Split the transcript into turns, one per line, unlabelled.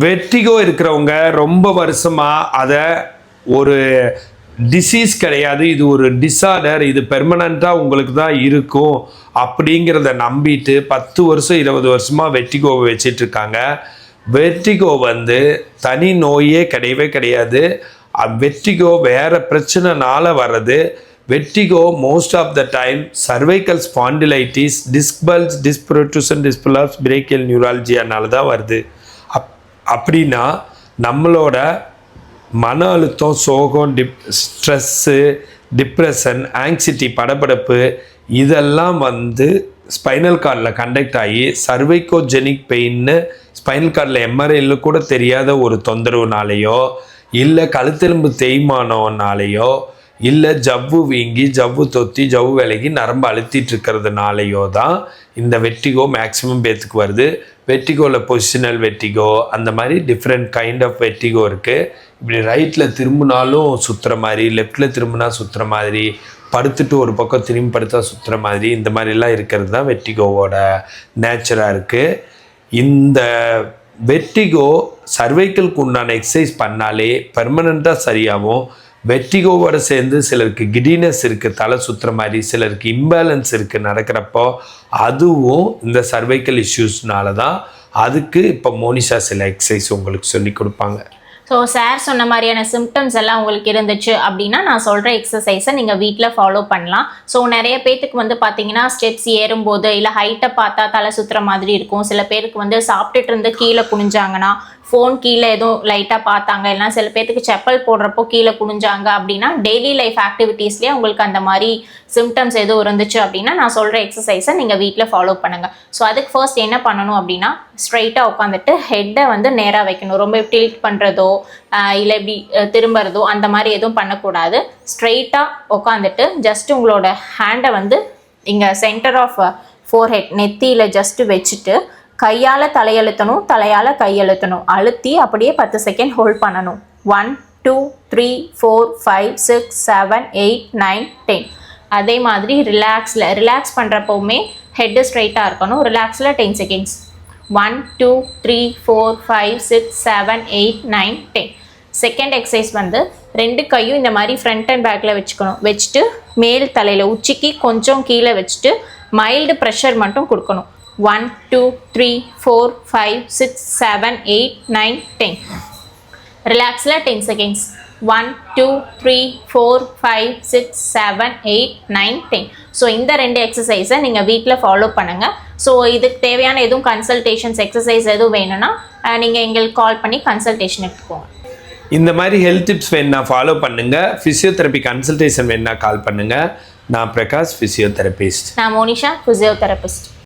வெற்றிகோ இருக்கிறவங்க ரொம்ப வருஷமாக அதை ஒரு டிசீஸ் கிடையாது. இது ஒரு டிஸார்டர் இது பெர்மனண்ட்டாக உங்களுக்கு தான் இருக்கும் அப்படிங்கிறத நம்பிட்டு பத்து வருஷம் இருபது வருஷமாக வெற்றிகோவை வச்சிட்ருக்காங்க வெற்றிகோ வந்து தனி நோயே கிடையவே கிடையாது. வெற்றிகோ வேறு பிரச்சனைனால வர்றது. Vertigo most of the time cervical spondylitis disc bulge disc protrusion disc prolapse brachial நியூராலஜியானால தான் வருது. அப்படின்னா நம்மளோட மன அழுத்தம் சோகம் டிப் ஸ்ட்ரெஸ்ஸு டிப்ரெஷன் ஆங்ஸிட்டி படபடப்பு இதெல்லாம் வந்து ஸ்பைனல் கார்டில் கண்டக்ட் ஆகி சர்வைக்கோஜெனிக் பெயின்னு ஸ்பைனல் கார்டில் எம்ஆர்ஐயில் கூட தெரியாத ஒரு தொந்தரவுனாலேயோ இல்லை கழுத்தெலும்பு தேய்மானம்னாலேயோ இல்லை ஜவ்வு வீங்கி ஜவ்வு தொத்தி ஜவ்வு விலகி நரம்பு அழுத்திட்டு இருக்கிறதுனாலையோ தான் இந்த வெட்டிகோ மேக்ஸிமம் பேத்துக்கு வருது. வெட்டிகோவில் பொசிஷனல் வெட்டிகோ அந்த மாதிரி டிஃப்ரெண்ட் கைண்ட் ஆஃப் வெட்டிகோ இருக்குது இப்படி ரைட்டில் திரும்பினாலும் சுற்றுற மாதிரி லெஃப்டில் திரும்பினா சுற்றுற மாதிரி படுத்துட்டு ஒரு பக்கம் திரும்பி படுத்தா சுற்றுற மாதிரி இந்த மாதிரிலாம் இருக்கிறது தான் வெட்டிகோவோட நேச்சராக இருக்குது இந்த வெட்டிகோ சர்வைக்கலுக்கு உண்டான எக்ஸசைஸ் பண்ணாலே பெர்மனண்ட்டாக சரியாகும் வெட்டிகோவோட சேர்ந்து சிலருக்கு கிடினஸ் இருக்குது தலை சுற்றுற மாதிரி சிலருக்கு இம்பேலன்ஸ் இருக்குது நடக்கிறப்போ அதுவும் இந்த சர்வைக்கல் இஷ்யூஸ்னால தான் அதுக்கு இப்போ மோனிஷா சில எக்ஸசைஸ் உங்களுக்கு சொல்லி கொடுப்பாங்க.
ஸோ சார் சொன்ன மாதிரியான சிம்டம்ஸ் எல்லாம் உங்களுக்கு இருந்துச்சு அப்படின்னா நான் சொல்கிற எக்ஸசைஸை நீங்கள் வீட்டில் ஃபாலோ பண்ணலாம். ஸோ நிறைய பேத்துக்கு வந்து பார்த்தீங்கன்னா ஸ்டெப்ஸ் ஏறும்போது இல்லை ஹைட்டை பார்த்தா தலை சுற்றுற மாதிரி இருக்கும். சில பேருக்கு வந்து சாப்பிட்டுட்டு இருந்து கீழே குனிஞ்சாங்கன்னா ஃபோன் கீழே எதுவும் லைட்டாக பார்த்தாங்க. இல்லைனா சில பேத்துக்கு செப்பல் போடுறப்போ கீழே குனிஞ்சாங்க அப்படின்னா டெய்லி லைஃப் ஆக்டிவிட்டீஸ்லேயே உங்களுக்கு அந்த மாதிரி சிம்டம்ஸ் எதுவும் இருந்துச்சு அப்படின்னா நான் சொல்கிற எக்ஸசைஸை நீங்கள் வீட்டில் ஃபாலோ பண்ணுங்கள் ஸோ அதுக்கு ஃபர்ஸ்ட் என்ன பண்ணணும் அப்படின்னா ஸ்ட்ரைட்டாக உட்காந்துட்டு ஹெட்டை வந்து நேராக வைக்கணும். ரொம்ப டில்ட் பண்ணுறதோ இல்லை இப்படி திரும்புறதோ அந்த மாதிரி எதுவும் பண்ணக்கூடாது. ஸ்ட்ரெயிட்டாக உட்காந்துட்டு ஜஸ்ட் உங்களோட ஹேண்டை வந்து இங்கே சென்டர் ஆஃப் ஃபோர்ஹெட் நெத்தியில் ஜஸ்ட்டு வச்சுட்டு கையால் தலையழுத்தணும் தலையால் கையழுத்தணும். அழுத்தி அப்படியே பத்து செகண்ட் ஹோல்ட் பண்ணணும். One two three four five six seven eight nine ten அதே மாதிரி ரிலாக்ஸில் ரிலாக்ஸ் பண்ணுறப்பவுமே ஹெட்டு ஸ்ட்ரைட்டாக இருக்கணும். ரிலாக்ஸில் ten seconds one two three four five six seven eight nine ten second exercise வந்து ரெண்டு கையும் இந்த மாதிரி ஃப்ரண்ட் அண்ட் பேக்கில் வச்சுக்கணும். வச்சுட்டு மேல் தலையில் உச்சிக்கு கொஞ்சம் கீழே வச்சுட்டு மைல்டு ப்ரெஷர் மட்டும் கொடுக்கணும். One two three four five six seven eight nine ten ரிலாக்ஸில் ten seconds one two three four five six seven eight nine ten so இந்த ரெண்டு எக்ஸசைஸை நீங்கள் வீட்டில் ஃபாலோ பண்ணுங்கள் ஸோ இதுக்கு தேவையான எதுவும் கன்சல்டேஷன்ஸ் எக்ஸசைஸ் எதுவும் வேணும்னா நீங்கள் எங்களுக்கு கால் பண்ணி கன்சல்டேஷன் எடுத்துக்கோங்க.
இந்த மாதிரி ஹெல்த் டிப்ஸ் வேணுன்னா ஃபாலோ பண்ணுங்கள் ஃபிசியோதெரப்பி கன்சல்டேஷன் வேணுன்னா கால் பண்ணுங்கள் நான் பிரகாஷ் ஃபிசியோதெரபிஸ்ட்
நான் மோனிஷா ஃபிசியோதெரபிஸ்ட்